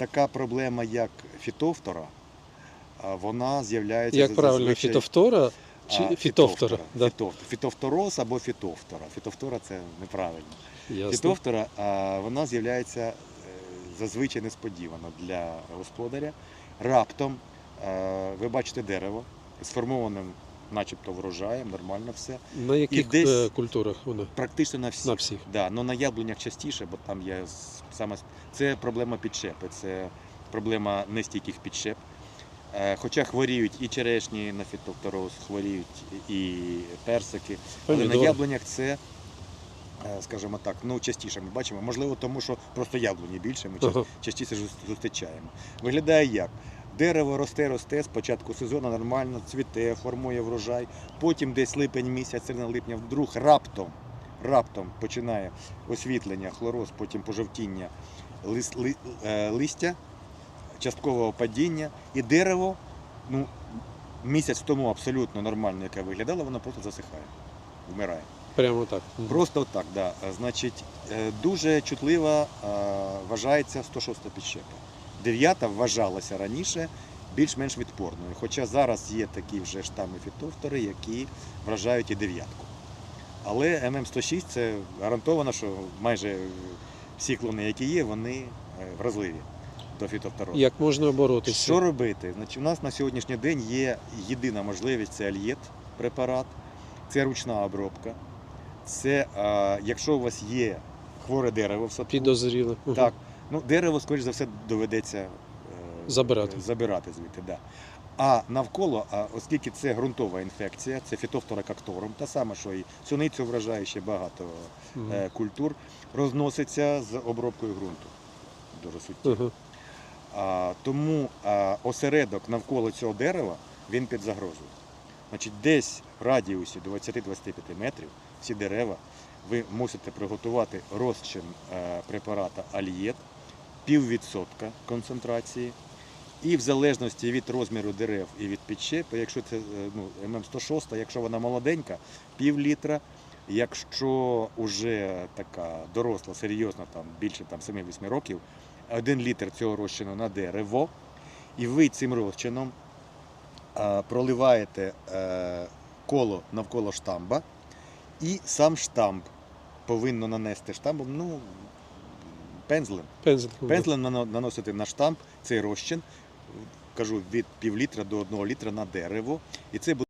така проблема, як фітофтора, вона з'являється Як правильно, зазвичай- фітофтора чи а, фітофтора? Да. Фітофтора. Фітофтороз або фітофтора. Фітофтора це неправильно. Ясно. Фітофтора вона з'являється е, зазвичай несподівано для господаря. Раптом е, ви бачите дерево сформованим, начебто врожаєм, нормально все. На яких десь- е, культурах воно? Практично на всіх. На всіх. Да, ну на яблунях частіше, бо там є саме це проблема підщепи, це проблема нестійких підщеп. Е, Хоча хворіють і черешні на фітофтороз, хворіють і персики. Але на яблунях це, е, скажімо так, ну частіше ми бачимо. Можливо, тому що просто яблуні більше, ми Ага. частіше зустрічаємо. Виглядає як? Дерево росте, росте, спочатку сезону нормально, цвіте, формує врожай, потім десь липень місяць, середина липня, вдруг раптом, раптом починає освітлення, хлороз, потім пожовтіння лис- ли- е, листя, часткового падіння, і дерево, ну, місяць тому абсолютно нормально, яке виглядало, воно просто засихає, вмирає. Прямо так. Просто так, да. Значить, е, дуже чутлива е, вважається 106 підщепа. Дев'ята вважалася раніше більш-менш відпорною. Хоча зараз є такі вже штами фітофтори, які вражають і дев'ятку. Але ММ106 це гарантовано, що майже всі клони, які є, вони е, вразливі до фітофторозу. Як можна боротися? Що робити? Значить, у нас на сьогоднішній день є єдина можливість це альєт препарат, це ручна обробка. Це а, якщо у вас є хворе дерево в садку, Підозріли. Мгм. так, ну дерево, скоріш за все, доведеться е, Забирати. забирати звідти. Да. А навколо, а, оскільки це ґрунтова інфекція, це фітофтора какторум, та сама, що і суницю вражає ще багато е, культур, розноситься з обробкою ґрунту. Дуже суттєво. Ага. А, тому а, осередок навколо цього дерева він під загрозою. Значить, десь в радіусі 20-25 метрів всі дерева ви мусите приготувати розчин е, препарата Альєт, піввідсотка концентрації. І в залежності від розміру дерев і від підщепи, якщо це е, ну, ММ106, якщо вона молоденька, пів літра. Якщо вже така доросла, серйозна, там більше там, 7-8 років, один літр цього розчину на дерево, і ви цим розчином а, проливаєте е, коло навколо штамба, і сам штамб повинно нанести штамбом, ну, пензлем. Пензлем. Пензлем нано- наносити на штамп цей розчин, кажу, від пів літра до одного літра на дерево, і це буде